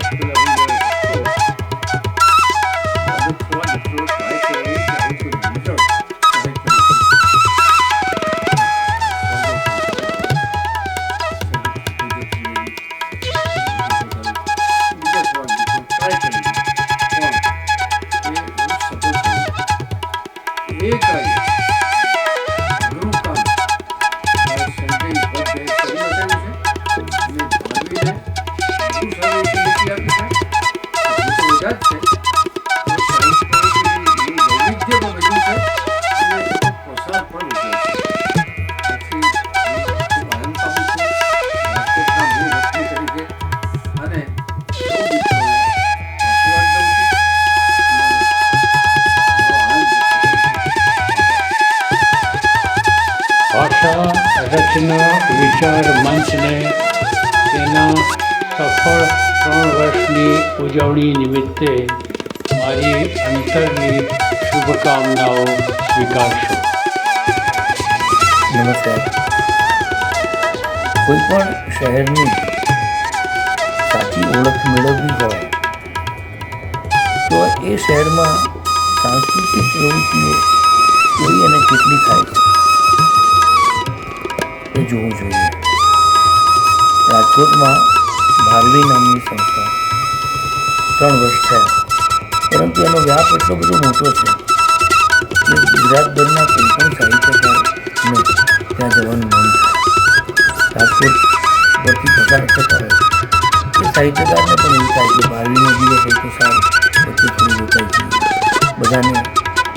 Thank you. ભાષા વિચાર મંચને તેના સફળ ત્રણ વર્ષની ઉજવણી નિમિત્તે મારી અંતરની શુભકામનાઓ સ્વીકારશો. નમસ્કાર. કોઈ પણ શહેરની સાચી ઓળખ મેળવવી હોય, તો એ શહેરમાં સાંસ્કૃતિક પ્રવૃત્તિઓ કેવી અને કેટલી થાય છે? એ જોવું જોઈએ. રાજકોટમાં ભારવી નામની સંસ્થા ત્રણ વર્ષ થયા. પરંતુ એનો વ્યાપ એટલો બધો મોટો છે કે ગુજરાતભરના કોઈ પણ સાહિત્યકારને ત્યાં જવાનું મન રાજકોટ પરથી થતા હોય એ સાહિત્યકારને પણ એવું થાય કે ભારવીનો દિવસ હોય તો સારું, પછી થોડું રોકાઈ જઈએ. બધાને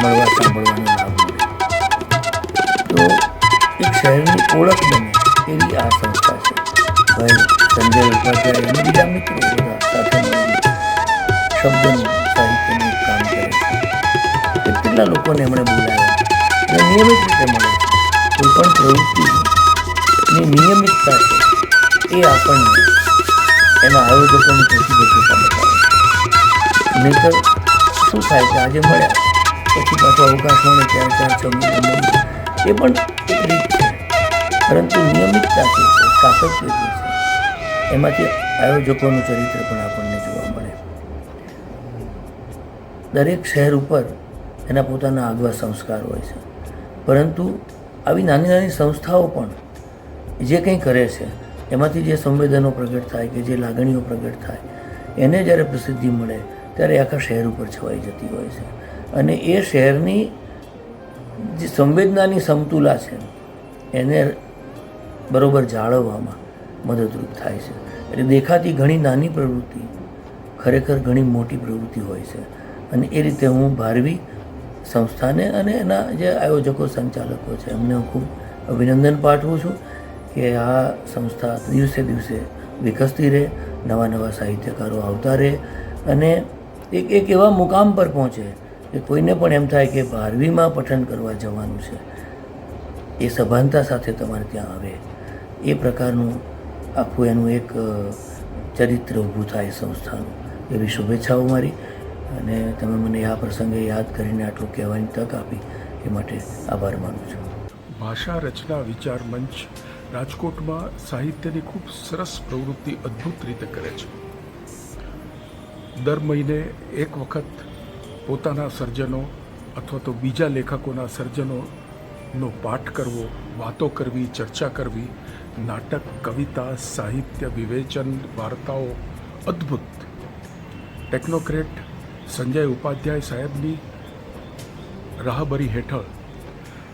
મળવા સાંભળવાનો લાભ મળે. તો શહેરની ઓળખ બને એવી આ સંસ્થા છે. ભાઈ સંજય ઉપાધ્યાય બીજા મિત્રો કામ કરે છે. કેટલા લોકોને એમણે બોલાવ્યા? અને નિયમિત રીતે મળે છે. કોઈ પણ પ્રવૃત્તિની નિયમિતતા છે એ આપણને એના આયોજકોની પ્રતિબદ્ધતા બતાવે છે. નહીતર શું થાય કે આજે મળ્યા, પછી પાછો અવકાશ મળે ચાર ચાર છ એ પણ એક રીત છે પરંતુ નિયમિતતા છે. સાતત્ય એમાંથી આયોજકોનું ચરિત્ર પણ આપણને જોવા મળે. દરેક શહેર ઉપર એના પોતાના આગવા સંસ્કાર હોય છે. પરંતુ આવી નાની નાની સંસ્થાઓ પણ જે કંઈ કરે છે, એમાંથી જે સંવેદનો પ્રગટ થાય કે જે લાગણીઓ પ્રગટ થાય, એને જ્યારે પ્રસિદ્ધિ મળે ત્યારે આખા શહેર ઉપર છવાઈ જતી હોય છે. અને એ શહેરની જે સંવેદનાની સમતુલા છે, એને બરોબર જાળવવામાં મદદરૂપ થાય છે. એટલે દેખાતી ઘણી નાની પ્રવૃત્તિ, ખરેખર ઘણી મોટી પ્રવૃત્તિ હોય છે. અને એ રીતે હું ભારવી સંસ્થાને અને એના જે આયોજકો, સંચાલકો છે, એમને હું ખૂબ અભિનંદન પાઠવું છું કે આ સંસ્થા દિવસે દિવસે વિકસતી રહે, નવા નવા સાહિત્યકારો આવતા રહે અને એક એક એવા મુકામ પર પહોંચે કે કોઈને પણ એમ થાય કે ભારવીમાં પઠન કરવા જવાનું છે. એ સભાનતા સાથે તમારે ત્યાં આવે. એ પ્રકારનું આખું એનું એક ચરિત્ર ઊભું થાય સંસ્થાનું. એવી શુભેચ્છાઓ મારી અને તમે મને આ પ્રસંગે યાદ કરીને આટલું કહેવાની તક આપી, એ માટે આભાર માનું છું. ભાષા રચના વિચાર મંચ રાજકોટમાં સાહિત્યની ખૂબ સરસ પ્રવૃત્તિ અદ્ભુત રીતે કરે છે. દર મહિને એક વખત પોતાના સર્જનો અથવા તો બીજા લેખકોના સર્જનોનો પાઠ કરવો, વાતો કરવી, ચર્ચા કરવી, નાટક, કવિતા, સાહિત્ય, વિવેચન, વાર્તાઓ, અદ્ભુત. ટેકનોક્રેટ સંજય ઉપાધ્યાય સાહેબની રાહબરી હેઠળ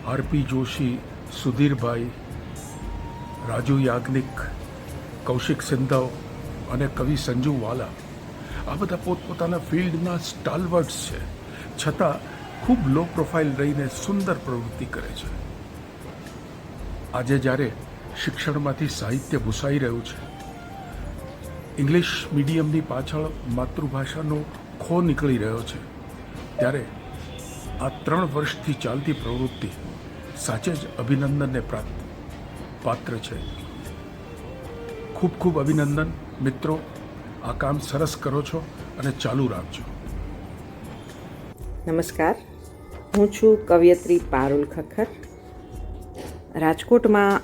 આરપી જોશી, સુધીરભાઈ, રાજુ યાજ્ઞિક, કૌશિક સિંધવ અને કવિ સંજુ વાલા. આ બધા પોતપોતાના ફિલ્ડના સ્ટાલવર્ડ્સ છે. છતાં ખૂબ લો પ્રોફાઇલ રહીને સુંદર પ્રવૃત્તિ કરે છે. આજે જ્યારે શિક્ષણમાંથી સાહિત્ય ભૂસાઈ રહ્યું છે ઇંગ્લિશ મીડિયમની પાછળ માતૃભાષાનો ખો નીકળી રહ્યો છે, ત્યારે આ ત્રણ વર્ષથી ચાલતી પ્રવૃત્તિ સાચે જ અભિનંદનને પ્રાપ્ત પાત્ર છે. ખૂબ ખૂબ અભિનંદન, મિત્રો. આ કામ સરસ કરો છો અને ચાલુ રાખજો. નમસ્કાર. હું છું કવયત્રી પારુલ ખખર રાજકોટમાં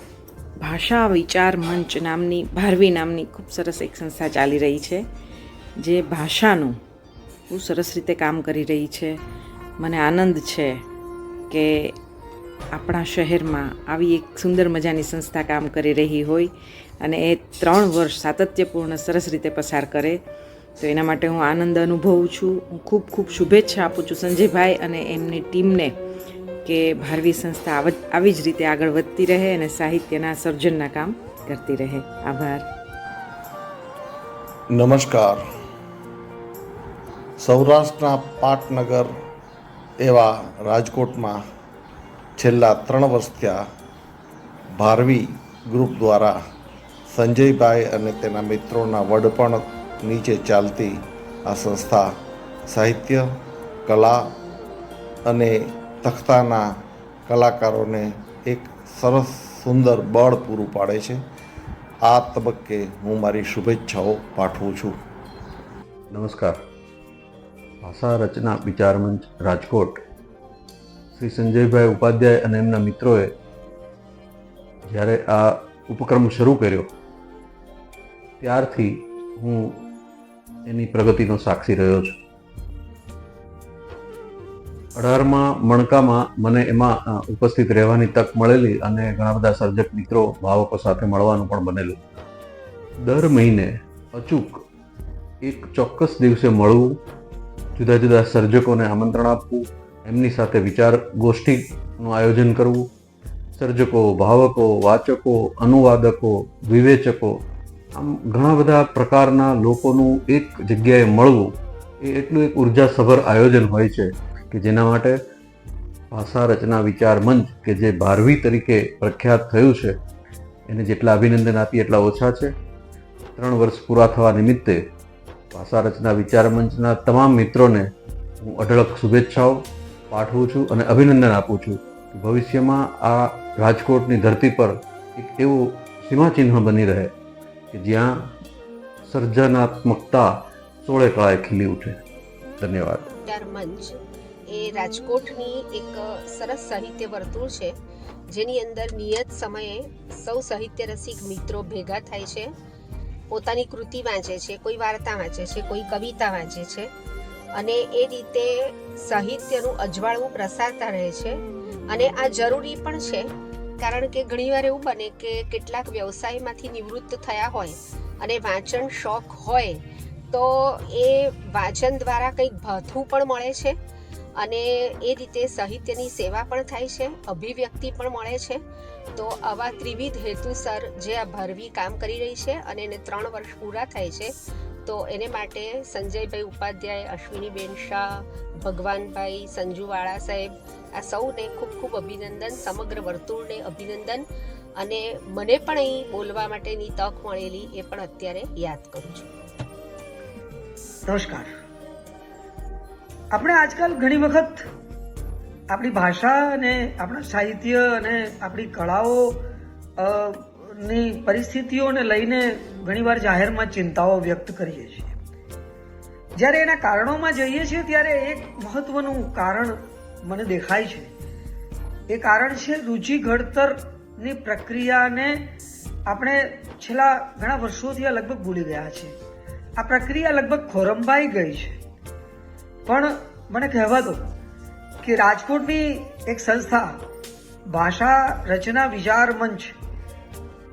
ભાષા વિચાર મંચ નામની, ભારવી નામની ખૂબ સરસ એક સંસ્થા ચાલી રહી છે, જે ભાષાનું ખૂબ સરસ રીતે કામ કરી રહી છે. મને આનંદ છે કે આપણા શહેરમાં આવી એક સુંદર મજાની સંસ્થા કામ કરી રહી હોય અને એ ત્રણ વર્ષ સાતત્યપૂર્ણ સરસ રીતે પસાર કરે. તો એના માટે હું આનંદ અનુભવું છું. હું ખૂબ ખૂબ શુભેચ્છા આપું છું સંજયભાઈ અને એમની ટીમને કે ભારવી સંસ્થા આવ જ રીતે આગળ વધતી રહે અને સાહિત્યના સર્જનના કામ કરતી રહે. આભાર. નમસ્કાર. સૌરાષ્ટ્રના પાટનગર એવા રાજકોટમાં છેલ્લા ત્રણ વર્ષ ભારવી ગ્રુપ દ્વારા સંજયભાઈ અને તેના મિત્રોના વડપણ નીચે ચાલતી આ સંસ્થા સાહિત્ય, કલા અને તખ્તાના કલાકારોને એક સરસ સુંદર બળ પૂરું પાડે છે. આ તબક્કે હું મારી શુભેચ્છાઓ પાઠવું છું. નમસ્કાર. ભાષા રચના વિચાર મંચ, રાજકોટ. શ્રી સંજયભાઈ ઉપાધ્યાય અને એમના મિત્રોએ જ્યારે આ ઉપક્રમ શરૂ કર્યો, ત્યારથી હું એની પ્રગતિનો સાક્ષી રહ્યો છું. અઢારમાં મણકામાં મને એમાં ઉપસ્થિત રહેવાની તક મળેલી અને ઘણા બધા સર્જક મિત્રો, ભાવકો સાથે મળવાનું પણ બનેલું. દર મહિને અચૂક એક ચોક્કસ દિવસે મળવું, જુદા જુદા સર્જકોને આમંત્રણ આપવું, એમની સાથે વિચાર ગોષ્ઠીનું આયોજન કરવું, સર્જકો, ભાવકો, વાચકો, અનુવાદકો, વિવેચકો આમ ઘણા બધા પ્રકારના લોકોનું એક જગ્યાએ મળવું એ એટલું એક ઉર્જાસભર આયોજન હોય છે કે જેના માટે ભાષા રચના વિચાર મંચ કે જે બારવી તરીકે પ્રખ્યાત થયું છે, એને જેટલા અભિનંદન આપીએ એટલા ઓછા છે. ત્રણ વર્ષ પૂરા થવા નિમિત્તે ભાષા રચના વિચાર મંચના તમામ મિત્રોને હું અઢળક શુભેચ્છાઓ પાઠવું છું અને અભિનંદન આપું છું ભવિષ્યમાં આ રાજકોટની ધરતી પર એક એવું સીમાચિહ્ન બની રહે. કે જ્યાં સર્જનાત્મકતા સોળે કળાએ ખીલી ઉઠે. ધન્યવાદ. મંચ એ રાજકોટની એક સરસ સાહિત્ય વર્તુળ છે, જેની અંદર નિયત સમયે સૌ સાહિત્ય રસિક મિત્રો ભેગા થાય છે, પોતાની કૃતિ વાંચે છે, કોઈ વાર્તા વાંચે છે, કોઈ કવિતા વાંચે છે, અને એ રીતે સાહિત્યનું અજવાળવું પ્રસારતા રહે છે, અને આ જરૂરી પણ છે કારણ કે ઘણીવાર એવું બને કે કેટલાક વ્યવસાયમાંથી નિવૃત્ત થયા હોય અને વાંચન શોખ હોય, તો એ વાંચન દ્વારા કંઈક ભાથું પણ મળે છે અને એ રીતે સાહિત્યની સેવા પણ થાય છે, અભિવ્યક્તિ પણ મળે છે. તો આવા ત્રિવિધ હેતુસર જે આ ભરવી કામ કરી રહી છે અને એને ત્રણ વર્ષ પૂરા થાય છે, તો એને માટે સંજયભાઈ ઉપાધ્યાય, અશ્વિનીબેન શાહ, ભગવાનભાઈ સંજુવાળા સાહેબ આ સૌને ખૂબ ખૂબ અભિનંદન, સમગ્ર વર્તુળને અભિનંદન. અને મને પણ અહીં બોલવા માટેની તક મળેલી એ પણ અત્યારે યાદ કરું છું. નમસ્કાર. આપણે આજકાલ ઘણી વખત આપણી ભાષા અને આપણા સાહિત્ય અને આપણી કળાઓ ની પરિસ્થિતિઓને લઈને ઘણીવાર જાહેરમાં ચિંતાઓ વ્યક્ત કરીએ છીએ. જ્યારે એના કારણોમાં જઈએ છીએ ત્યારે એક મહત્વનું કારણ મને દેખાય છે. એ કારણ છે રુચિ ઘડતરની પ્રક્રિયાને આપણે છેલ્લા ઘણા વર્ષોથી આ લગભગ ભૂલી ગયા છે આ પ્રક્રિયા લગભગ ખોરંભાઈ ગઈ છે. પણ મને કહેવા દો કે રાજકોટની એક સંસ્થા, ભાષા રચના વિચાર મંચ,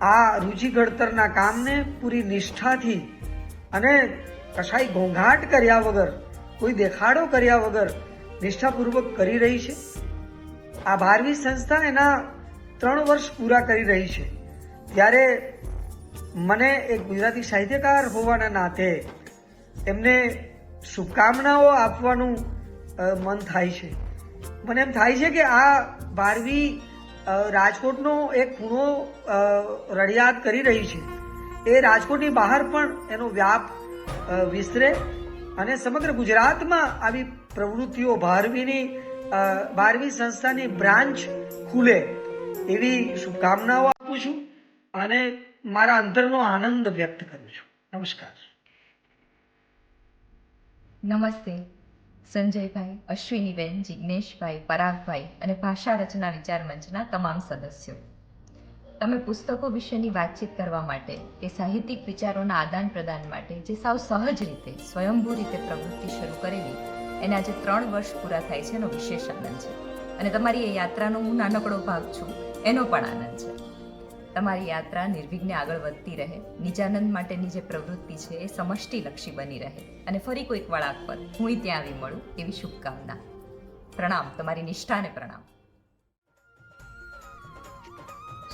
આ રુચિ ઘડતરના કામને પૂરી નિષ્ઠાથી અને કશાય ઘોંઘાટ કર્યા વગર, કોઈ દેખાડો કર્યા વગર નિષ્ઠાપૂર્વક કરી રહી છે. આ બારવી સંસ્થા એના ત્રણ વર્ષ પૂરા કરી રહી છે. ત્યારે મને એક ગુજરાતી સાહિત્યકાર હોવાના નાતે એમને શુભકામનાઓ આપવાનું મન થાય છે. મને એમ થાય છે કે આ બારવી રાજકોટનો એક ખૂણો રડિયાત કરી રહી છે. એ રાજકોટની બહાર પણ એનો વ્યાપ વિસ્તરે અને સમગ્ર ગુજરાતમાં આવી પ્રવૃત્તિઓ બારવીની બારવી સંસ્થાની બ્રાન્ચ ખુલે એવી શુભકામનાઓ આપું છું અને મારા અંતરનો આનંદ વ્યક્ત કરું છું. નમસ્કાર. નમસ્તે. સંજયભાઈ અશ્વિનીબેન જિજ્ઞેશભાઈ પરાગભાઈ અને ભાષા રચના વિચાર મંચના તમામ સદસ્યો. તમે પુસ્તકો વિશેની વાતચીત કરવા માટે કે સાહિત્યિક વિચારોના આદાન પ્રદાન માટે, જે સાવ સહજ રીતે, સ્વયંભૂ રીતે પ્રવૃત્તિ શરૂ કરેલી એને આજે ત્રણ વર્ષ પૂરા થાય છે એનો વિશેષ આનંદ છે. અને તમારી એ યાત્રાનો હું નાનકડો ભાગ છું, એનો પણ આનંદ છે. તમારી યાત્રા નિર્વિઘ્ને આગળ વધતી રહે, નિજાનંદ માટેની જે પ્રવૃત્તિ છે એ સમષ્ટિલક્ષી બની રહે. અને ફરી કોઈક વળાંક પર હું ત્યાં આવી મળું, એવી શુભકામના. પ્રણામ, તમારી નિષ્ઠાને પ્રણામ.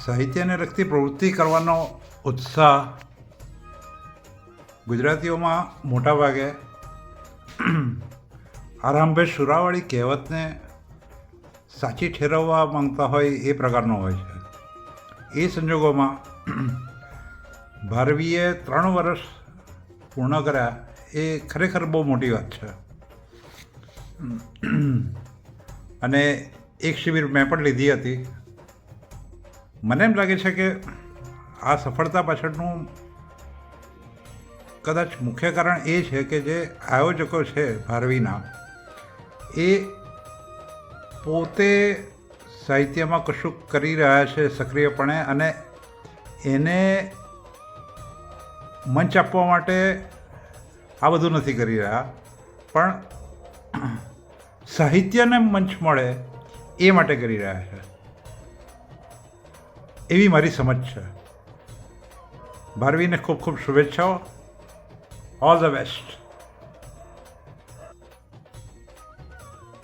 સાહિત્યને લગતી પ્રવૃત્તિ કરવાનો ઉત્સાહ ગુજરાતીઓમાં મોટાભાગે આરંભે સુરાવાળી કહેવતને સાચી ઠેરવવા માંગતા હોય એ પ્રકારનો હોય છે. એ સંજોગોમાં ભારવીએ ત્રણ વર્ષ પૂર્ણ કર્યા એ ખરેખર બહુ મોટી વાત છે. અને એક શિબિર મેં પણ લીધી હતી. મને એમ લાગે છે કે આ સફળતા પાછળનું કદાચ મુખ્ય કારણ એ છે કે જે આયોજકો છે ભારવીના એ પોતે સાહિત્યમાં કશું કરી રહ્યા છે સક્રિયપણે અને એને મંચ આપવા માટે આ બધું નથી કરી રહ્યા. પણ સાહિત્યને મંચ મળે એ માટે કરી રહ્યા છે. એવી મારી સમજ છે. ભારવીને ખૂબ ખૂબ શુભેચ્છાઓ. ઓલ ધ બેસ્ટ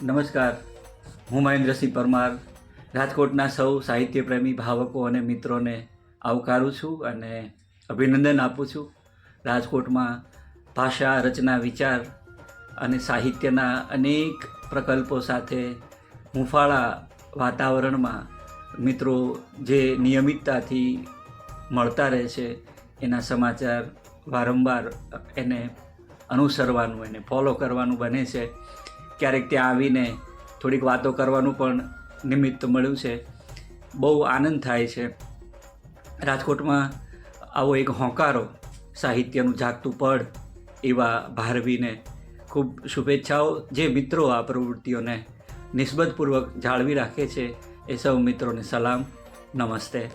નમસ્કાર. હું મહેન્દ્રસિંહ પરમાર, રાજકોટના સૌ સાહિત્ય પ્રેમી ભાવકો અને મિત્રોને આવકારું છું અને અભિનંદન આપું છું. રાજકોટમાં ભાષા, રચના, વિચાર અને સાહિત્યના અનેક પ્રકલ્પો સાથે હુંફાળા વાતાવરણમાં મિત્રો જે નિયમિતતાથી મળતા રહે છે, એના સમાચાર વારંવાર એને અનુસરવાનું, એને ફોલો કરવાનું બને છે. ક્યારેક ત્યાં આવીને થોડીક વાતો કરવાનું પણ નિમિત્ત મળ્યું છે. બહુ આનંદ થાય છે. રાજકોટમાં આવો એક હોંકારો સાહિત્યનું જાગતું પડ એવા ભારવીને ખૂબ શુભેચ્છાઓ જે મિત્રો આ પ્રવૃત્તિઓને નિસ્બતપૂર્વક જાળવી રાખે છે એ સૌ મિત્રોને સલામ. નમસ્તે.